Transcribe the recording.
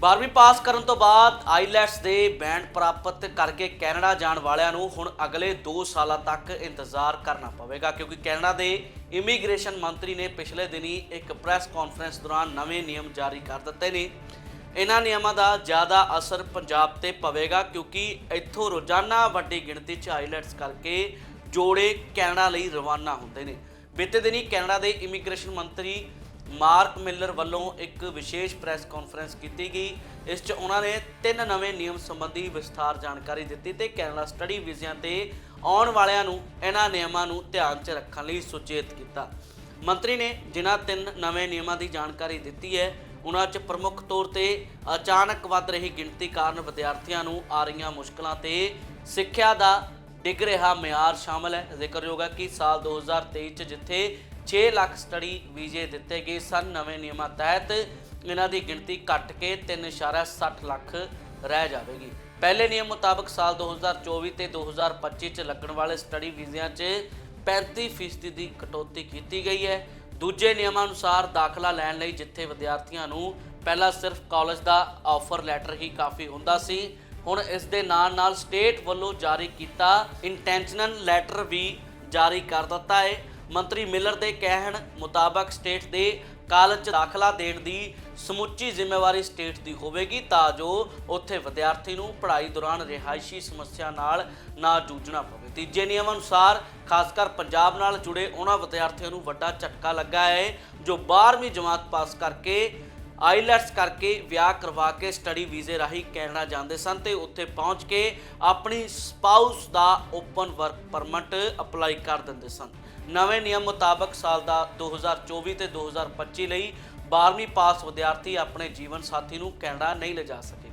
12ਵੀਂ ਪਾਸ ਕਰਨ ਤੋਂ ਬਾਅਦ ਆਈਲੈਟਸ ਦੇ ਬੈਂਡ ਪ੍ਰਾਪਤ ਕਰਕੇ ਕੈਨੇਡਾ ਜਾਣ ਵਾਲਿਆਂ ਨੂੰ ਹੁਣ ਅਗਲੇ 2 ਸਾਲਾਂ ਤੱਕ ਇੰਤਜ਼ਾਰ ਕਰਨਾ ਪਵੇਗਾ, ਕਿਉਂਕਿ ਕੈਨੇਡਾ ਦੇ ਇਮੀਗ੍ਰੇਸ਼ਨ ਮੰਤਰੀ ਨੇ ਪਿਛਲੇ ਦਿਨੀ ਇੱਕ ਪ੍ਰੈਸ ਕਾਨਫਰੰਸ ਦੌਰਾਨ ਨਵੇਂ ਨਿਯਮ ਜਾਰੀ ਕਰ ਦਿੱਤੇ ਨੇ। ਇਹਨਾਂ ਨਿਯਮਾਂ ਦਾ ਜ਼ਿਆਦਾ ਅਸਰ ਪੰਜਾਬ ਤੇ ਪਵੇਗਾ, ਕਿਉਂਕਿ ਇੱਥੋਂ ਰੋਜ਼ਾਨਾ ਵੱਡੀ ਗਿਣਤੀ 'ਚ ਆਈਲੈਟਸ ਕਰਕੇ ਜੋੜੇ ਕੈਨੇਡਾ ਲਈ ਰਵਾਨਾ ਹੁੰਦੇ ਨੇ। ਬੀਤੇ ਦਿਨੀ ਕੈਨੇਡਾ ਦੇ ਇਮੀਗ੍ਰੇਸ਼ਨ ਮੰਤਰੀ ਮਾਰਕ ਮਿਲਰ ਵੱਲੋਂ ਇੱਕ ਵਿਸ਼ੇਸ਼ ਪ੍ਰੈਸ ਕਾਨਫਰੰਸ ਕੀਤੀ ਗਈ। ਇਸ 'ਚ ਉਹਨਾਂ ਨੇ ਤਿੰਨ ਨਵੇਂ ਨਿਯਮ ਸੰਬੰਧੀ ਵਿਸਥਾਰ ਜਾਣਕਾਰੀ ਦਿੱਤੀ ਤੇ ਕੈਨੇਡਾ ਸਟੱਡੀ ਵੀਜ਼ਿਆਂ ਤੇ ਆਉਣ ਵਾਲਿਆਂ ਨੂੰ ਇਹਨਾਂ ਨਿਯਮਾਂ ਨੂੰ ਧਿਆਨ 'ਚ ਰੱਖਣ ਲਈ ਸੁਚੇਤ ਕੀਤਾ। ਮੰਤਰੀ ਨੇ ਜਿਨ੍ਹਾਂ ਤਿੰਨ ਨਵੇਂ ਨਿਯਮਾਂ ਦੀ ਜਾਣਕਾਰੀ ਦਿੱਤੀ ਹੈ, ਉਹਨਾਂ 'ਚ ਪ੍ਰਮੁੱਖ ਤੌਰ ਤੇ ਅਚਾਨਕ ਵੱਧ ਰਹੀ ਗਿਣਤੀ ਕਾਰਨ ਵਿਦਿਆਰਥੀਆਂ ਨੂੰ ਆ ਰਹੀਆਂ ਮੁਸ਼ਕਲਾਂ ਤੇ ਸਿੱਖਿਆ ਦਾ ਡਿੱਗ ਰਿਹਾ ਮਿਆਰ ਸ਼ਾਮਲ ਹੈ। ਜ਼ਿਕਰਯੋਗ ਹੈ ਕਿ ਸਾਲ 2023 ਚ ਜਿੱਥੇ 6 ਲੱਖ ਸਟੱਡੀ ਵੀਜ਼ੇ ਦਿੱਤੇ ਗਏ ਸਨ। ਨਵੇਂ ਨਿਯਮਾਂ ਤਹਿਤ ਇਹਨਾਂ ਦੀ ਗਿਣਤੀ ਘਟ ਕੇ 3.60 ਲੱਖ ਰਹਿ ਜਾਵੇਗੀ। ਪਹਿਲੇ ਨਿਯਮ ਮੁਤਾਬਕ ਸਾਲ 2024 ਤੇ 2025 ਚ ਲੱਗਣ ਵਾਲੇ ਸਟੱਡੀ ਵੀਜ਼ਿਆਂ 'ਚ 35% ਦੀ ਕਟੌਤੀ ਕੀਤੀ ਗਈ ਹੈ। ਦੂਜੇ ਨਿਯਮਾਂ ਅਨੁਸਾਰ ਦਾਖਲਾ ਲੈਣ ਲਈ ਜਿੱਥੇ ਵਿਦਿਆਰਥੀਆਂ ਨੂੰ ਪਹਿਲਾਂ ਸਿਰਫ ਕਾਲਜ ਦਾ ਆਫਰ ਲੈਟਰ ਹੀ ਕਾਫੀ ਹੁੰਦਾ ਸੀ, ਹੁਣ ਇਸ ਦੇ ਨਾਲ ਨਾਲ ਸਟੇਟ ਵੱਲੋਂ ਜਾਰੀ ਕੀਤਾ ਇੰਟੈਂਸ਼ਨਲ ਲੈਟਰ ਵੀ ਜਾਰੀ ਕਰ ਦਿੱਤਾ ਹੈ। ਮੰਤਰੀ ਮਿਲਰ ਦੇ ਕਹਿਣ ਮੁਤਾਬਕ ਸਟੇਟ ਦੇ ਕਾਲਜ 'ਚ ਦਾਖਲਾ ਦੇਣ ਦੀ ਸਮੁੱਚੀ ਜ਼ਿੰਮੇਵਾਰੀ ਸਟੇਟ ਦੀ ਹੋਵੇਗੀ ਤਾਂ ਜੋ ਉੱਥੇ ਵਿਦਿਆਰਥੀ ਨੂੰ ਪੜ੍ਹਾਈ ਦੌਰਾਨ ਰਿਹਾਇਸ਼ੀ ਸਮੱਸਿਆ ਨਾਲ ਨਾ ਜੂਝਣਾ ਪਵੇ। ਤੀਜੇ ਨਿਯਮ ਅਨੁਸਾਰ, ਖਾਸ ਕਰ ਪੰਜਾਬ ਨਾਲ ਜੁੜੇ ਉਹਨਾਂ ਵਿਦਿਆਰਥੀਆਂ ਨੂੰ ਵੱਡਾ ਝਟਕਾ ਲੱਗਾ ਹੈ ਜੋ 12ਵੀਂ ਜਮਾਤ ਪਾਸ ਕਰਕੇ ਆਈਲੈਟਸ ਕਰਕੇ ਵਿਆਹ ਕਰਵਾ ਕੇ ਸਟੱਡੀ ਵੀਜ਼ੇ ਰਾਹੀਂ ਕੈਨੇਡਾ ਜਾਂਦੇ ਸਨ ਤੇ ਉੱਥੇ ਪਹੁੰਚ ਕੇ ਆਪਣੀ ਸਪਾਊਸ ਦਾ ਓਪਨ ਵਰਕ ਪਰਮਿਟ ਅਪਲਾਈ ਕਰ ਦਿੰਦੇ ਸਨ। ਨਵੇਂ ਨਿਯਮ ਮੁਤਾਬਕ ਸਾਲ ਦਾ 2024 ਤੇ 2025 ਲਈ 12ਵੀਂ ਪਾਸ ਵਿਦਿਆਰਥੀ ਆਪਣੇ ਜੀਵਨ ਸਾਥੀ ਨੂੰ ਕੈਨੇਡਾ ਨਹੀਂ ਲਿਜਾ ਸਕੇ।